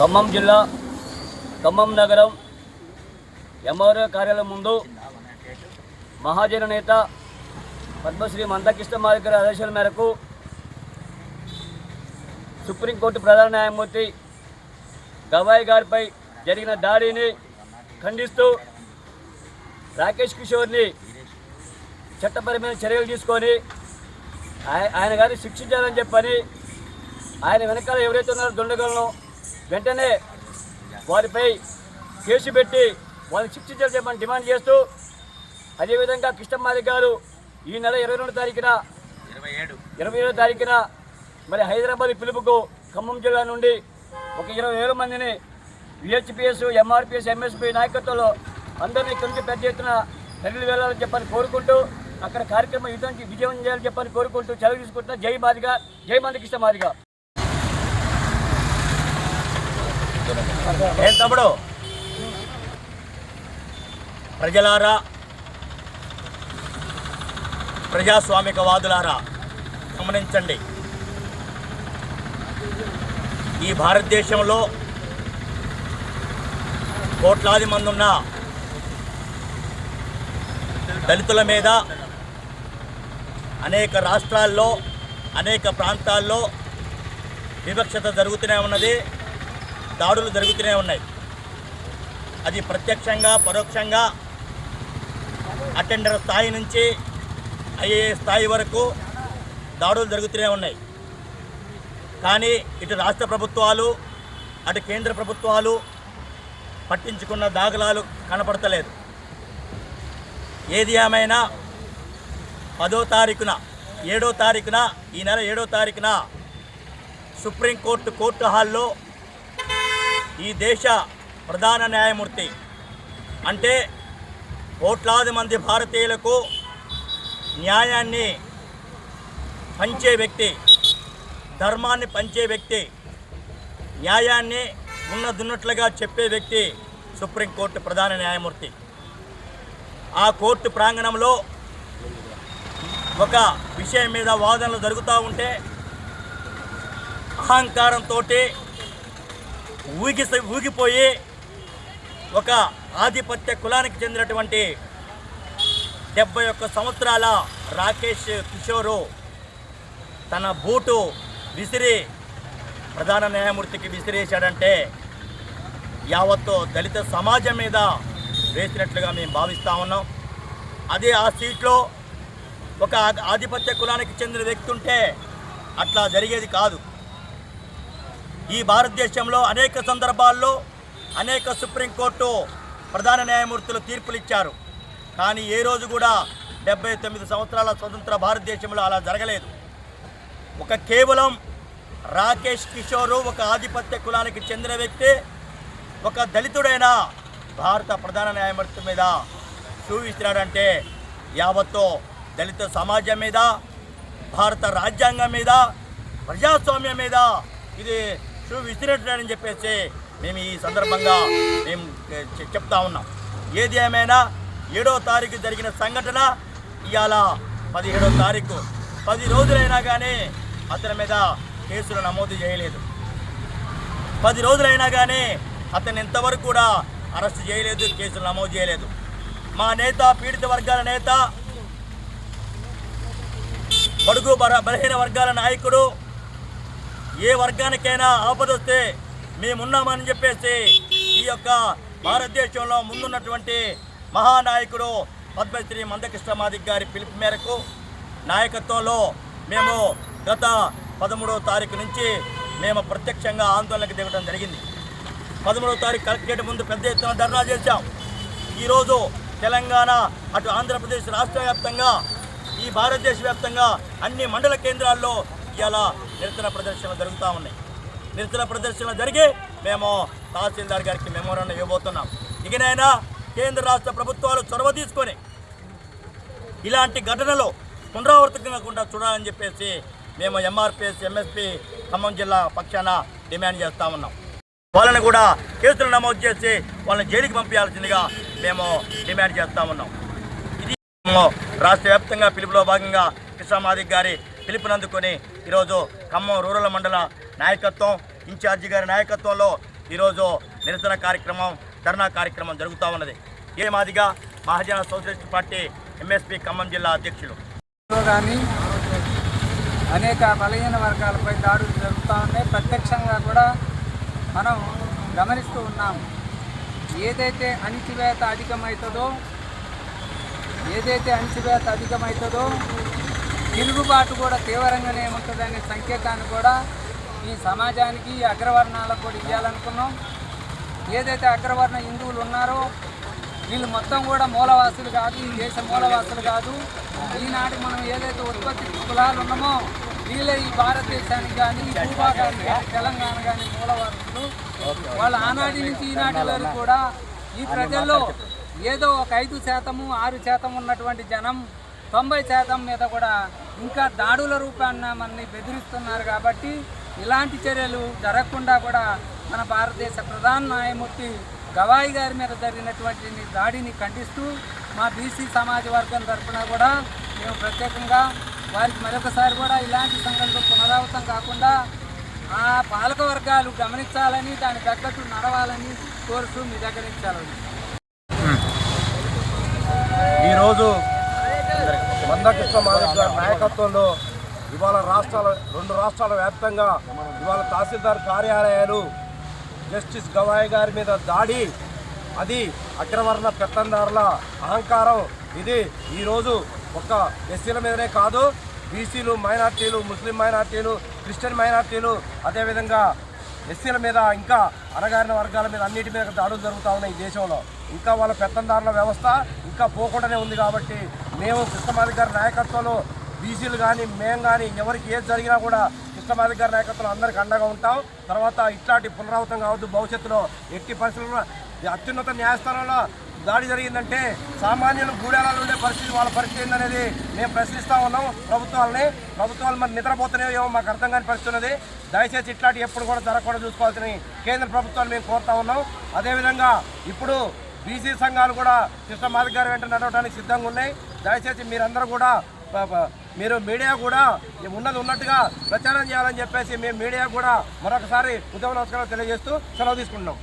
ఖమ్మం జిల్లా ఖమ్మం నగరం ఎంఆర్ఓ కార్యాలయం ముందు మహాజన నేత పద్మశ్రీ మందకృష్ణ మాదిక్ గారి ఆదేశాల మేరకు సుప్రీంకోర్టు ప్రధాన న్యాయమూర్తి గవాయి గారిపై జరిగిన దాడిని ఖండిస్తూ రాకేష్ కిషోర్ని చట్టపరమైన చర్యలు తీసుకొని ఆయన గారిని శిక్షించాలని చెప్పని ఆయన వెనకాల ఎవరైతే ఉన్నారో దుండగలను వెంటనే వారిపై కేసు పెట్టి వాళ్ళని శిక్షించాలని చెప్పని డిమాండ్ చేస్తూ అదేవిధంగా కృష్ణమాది గారు ఈ నెల ఇరవై రెండు తారీఖున ఇరవై ఏడో. తారీఖున మరి హైదరాబాద్ పిలుపుకు ఖమ్మం జిల్లా నుండి ఒక ఇరవై వేల మందిని విహెచ్పిఎస్ ఎంఆర్పిఎస్ ఎంఎస్పి నాయకత్వంలో అందరినీ ఇక్కడి నుంచి పెద్ద ఎత్తున తల్లి వెళ్ళాలని చెప్పని కోరుకుంటూ అక్కడ కార్యక్రమం యుద్ధానికి విజయం చేయాలని చెప్పని కోరుకుంటూ సెలవు తీసుకుంటున్నా జై మాదిగా జై మంది కృష్ణ మాదిగా ఏం తమ్ముడు? ప్రజలారా ప్రజాస్వామికవాదులారా గమనించండి. ఈ భారతదేశంలో కోట్లాది మంది ఉన్న దళితుల మీద అనేక రాష్ట్రాల్లో అనేక ప్రాంతాల్లో వివక్షత జరుగుతూనే ఉన్నది. దాడులు జరుగుతూనే ఉన్నాయి. అది ప్రత్యక్షంగా పరోక్షంగా అటెండర్ స్థాయి నుంచి ఐఏ స్థాయి వరకు దాడులు జరుగుతూనే ఉన్నాయి. కానీ ఇటు రాష్ట్ర ప్రభుత్వాలు అటు కేంద్ర ప్రభుత్వాలు పట్టించుకున్న దాఖలాలు కనపడతలేదు. ఏది ఏమైనా పదో తారీఖున ఏడో తారీఖున ఈ నెల ఏడో తారీఖున సుప్రీంకోర్టు కోర్టు హాల్లో ఈ దేశ ప్రధాన న్యాయమూర్తి. అంటే కోట్లాది మంది భారతీయులకు న్యాయాన్ని పంచే వ్యక్తి ధర్మాన్ని పంచే వ్యక్తి న్యాయాన్ని ఉన్నదున్నట్లుగా చెప్పే వ్యక్తి సుప్రీంకోర్టు ప్రధాన న్యాయమూర్తి. ఆ కోర్టు ప్రాంగణంలో ఒక విషయం మీద వాదనలు జరుగుతూ ఉంటే అహంకారంతో ఊగి ఊగిపోయి ఒక ఆధిపత్య కులానికి చెందినటువంటి డెబ్బై ఒక్క సంవత్సరాల రాకేష్ కిషోరు తన బూటు విసిరి ప్రధాన న్యాయమూర్తికి విసిరేశాడంటే యావత్తు దళిత సమాజం మీద వేసినట్లుగా మేము భావిస్తూ ఉన్నాం. అదే ఆ సీట్లో ఒక ఆధిపత్య కులానికి చెందిన వ్యక్తి ఉంటే అట్లా జరిగేది కాదు. ఈ భారతదేశంలో అనేక సందర్భాల్లో అనేక సుప్రీంకోర్టు ప్రధాన న్యాయమూర్తులు తీర్పులు ఇచ్చారు కానీ ఏ రోజు కూడా డెబ్బై తొమ్మిది సంవత్సరాల స్వతంత్ర భారతదేశంలో అలా జరగలేదు. ఒక కేవలం రాకేష్ కిషోరు ఒక ఆధిపత్య కులానికి చెందిన వ్యక్తి ఒక దళితుడైన భారత ప్రధాన న్యాయమూర్తి మీద చూపిస్తున్నాడంటే యావత్తో దళిత సమాజం మీద భారత రాజ్యాంగం మీద ప్రజాస్వామ్యం మీద ఇది చూపిస్తున్నట్లని చెప్పేసి మేము ఈ సందర్భంగా మేము చెప్తా ఉన్నాం. ఏది ఏమైనా ఏడో తారీఖు జరిగిన సంఘటన ఇవాళ పదిహేడో తారీఖు పది రోజులైనా కానీ అతని మీద కేసులు నమోదు చేయలేదు. పది రోజులైనా కానీ అతను ఇంతవరకు కూడా అరెస్ట్ చేయలేదు కేసులు నమోదు చేయలేదు. మా నేత పీడిత వర్గాల నేత బడుగు బలహీన వర్గాల నాయకుడు ఏ వర్గానికైనా ఆపదొస్తే మేమున్నామని చెప్పేసి ఈ యొక్క భారతదేశంలో ముందున్నటువంటి మహానాయకుడు పద్మశ్రీ మందకృష్ణ మాదిక్ గారి పిలుపు మేరకు నాయకత్వంలో మేము గత పదమూడవ తారీఖు నుంచి మేము ప్రత్యక్షంగా ఆందోళనకు దిగడం జరిగింది. పదమూడవ తారీఖు కలెక్టరేట్ ముందు పెద్ద ఎత్తున ధర్నా చేశాం. ఈరోజు తెలంగాణ అటు ఆంధ్రప్రదేశ్ రాష్ట్ర వ్యాప్తంగా ఈ భారతదేశ వ్యాప్తంగా అన్ని మండల కేంద్రాల్లో ఇలా నిరసన ప్రదర్శనలు జరుగుతూ ఉన్నాయి. నిరసన ప్రదర్శనలు జరిగి మేము తహసీల్దార్ గారికి మెమోరాండం ఇవ్వబోతున్నాం. ఇకనైనా కేంద్ర రాష్ట్ర ప్రభుత్వాలు చొరవ తీసుకొని ఇలాంటి ఘటనలు పునరావృతం చూడాలని చెప్పేసి మేము ఎంఆర్పిఎస్ ఎంఎస్పి ఖమ్మం జిల్లా పక్షాన డిమాండ్ చేస్తా ఉన్నాం. వాళ్ళని కూడా కేసులు నమోదు చేసి వాళ్ళని జైలుకి పంపించాల్సిందిగా మేము డిమాండ్ చేస్తా ఉన్నాం. ఇది రాష్ట్ర వ్యాప్తంగా పిలుపులో భాగంగా కిషామాదిక్ గారి పిలుపునందుకొని ఈరోజు ఖమ్మం రూరల్ మండల నాయకత్వం ఇన్ఛార్జి గారి నాయకత్వంలో ఈరోజు నిరసన కార్యక్రమం ధర్నా కార్యక్రమం జరుగుతూ ఉన్నది. ఏ Madiga Mahajana socialist party MSP Khammam జిల్లా అధ్యక్షులు. కానీ అనేక బలహీన వర్గాలపై దాడులు జరుగుతూ ఉన్నాయి. ప్రత్యక్షంగా కూడా మనం గమనిస్తూ ఉన్నాం. ఏదైతే అణిచివేత అధికమవుతుందో ఏదైతే అణిచివేత అధికమవుతుందో తిరుగుబాటు కూడా తీవ్రంగానే ఉంటుందనే సంకేతాన్ని కూడా ఈ సమాజానికి అగ్రవర్ణాలకు కూడా ఇవ్వాలనుకున్నాం ఏదైతే అగ్రవర్ణ హిందువులు ఉన్నారో వీళ్ళు మొత్తం కూడా మూలవాసులు కాదు ఈ దేశ మూలవాసులు కాదు. ఈనాటి మనం ఏదైతే ఉత్పత్తి కులాలు ఉన్నామో వీళ్ళే ఈ భారతదేశానికి కానీ ఈ భూభాగానికి కానీ తెలంగాణ కానీ మూలవాసులు. వాళ్ళ ఆనాటి నుంచి ఈనాటి వరకు కూడా ఈ ప్రజల్లో ఏదో ఒక ఐదు శాతము ఆరు శాతం ఉన్నటువంటి జనం తొంభై శాతం మీద కూడా ఇంకా దాడుల రూపాన్న మనని బెదిరిస్తున్నారు కాబట్టి ఇలాంటి చర్యలు జరగకుండా కూడా మన భారతదేశ ప్రధాన న్యాయమూర్తి గవాయి గారి మీద జరిగినటువంటి దాడిని ఖండిస్తూ మా బీసీ సమాజ వర్గం తరఫున కూడా మేము ప్రత్యేకంగా వారికి మరొకసారి కూడా ఇలాంటి సంఘటనలు పునరావృతం కాకుండా ఆ పాలక వర్గాలు గమనించాలని దాని తగ్గట్టు నడవాలని కోరుతూ మీ దగ్గర నుంచి ఈరోజు మందకృష్ణ మాధవ్ గారి నాయకత్వంలో ఇవాళ రాష్ట్రాల రెండు రాష్ట్రాల వ్యాప్తంగా ఇవాళ తహసీల్దార్ కార్యాలయాలు జస్టిస్ గవాయ్ గారి మీద దాడి అది అగ్రవర్ణ పెత్తందారుల అహంకారం. ఇది ఈరోజు ఒక్క ఎస్సీల మీదనే కాదు బీసీలు మైనార్టీలు ముస్లిం మైనార్టీలు క్రిస్టియన్ మైనార్టీలు అదేవిధంగా ఎస్సీల మీద ఇంకా అణగారిన వర్గాల మీద అన్నిటి మీద దాడులు జరుగుతూ ఉన్నాయి ఈ దేశంలో. ఇంకా వాళ్ళ పెత్తందారుల వ్యవస్థ ఇంకా పోకుండానే ఉంది కాబట్టి మేము కృష్ణమాది గారి నాయకత్వంలో బీసీలు కానీ మేము కానీ ఎవరికి ఏది జరిగినా కూడా కృష్ణమాది గారి నాయకత్వంలో అందరికి అండగా ఉంటాం. తర్వాత ఇట్లాంటి పునరావృతం కావద్దు. భవిష్యత్తులో ఎట్టి పరిస్థితుల్లో అత్యున్నత న్యాయస్థానంలో దాడి జరిగిందంటే సామాన్యులు గూడాలలో ఉండే పరిస్థితి వాళ్ళ పరిస్థితి ఏందనేది మేము ప్రశ్నిస్తూ ఉన్నాం. ప్రభుత్వాలని ప్రభుత్వాలు మరి నిద్రపోతున్నాయో ఏమో మాకు అర్థం కాని పరిస్థితి ఉన్నది. దయచేసి ఇట్లాంటి ఎప్పుడు కూడా జరగకుండా చూసుకోవాల్సిన కేంద్ర ప్రభుత్వాలు మేము కోరుతా ఉన్నాం. అదేవిధంగా ఇప్పుడు బీసీ సంఘాలు కూడా కృష్ణ మాదిక్ గారి వెంట నడవడానికి సిద్ధంగా ఉన్నాయి. దయచేసి మీరందరూ కూడా మీరు మీడియా కూడా ఉన్నది ఉన్నట్టుగా ప్రచారం చేయాలని చెప్పేసి మేము మీడియా కూడా మరొకసారి ఉద్యమ నమస్కారం తెలియజేస్తూ సెలవు తీసుకుంటున్నాం.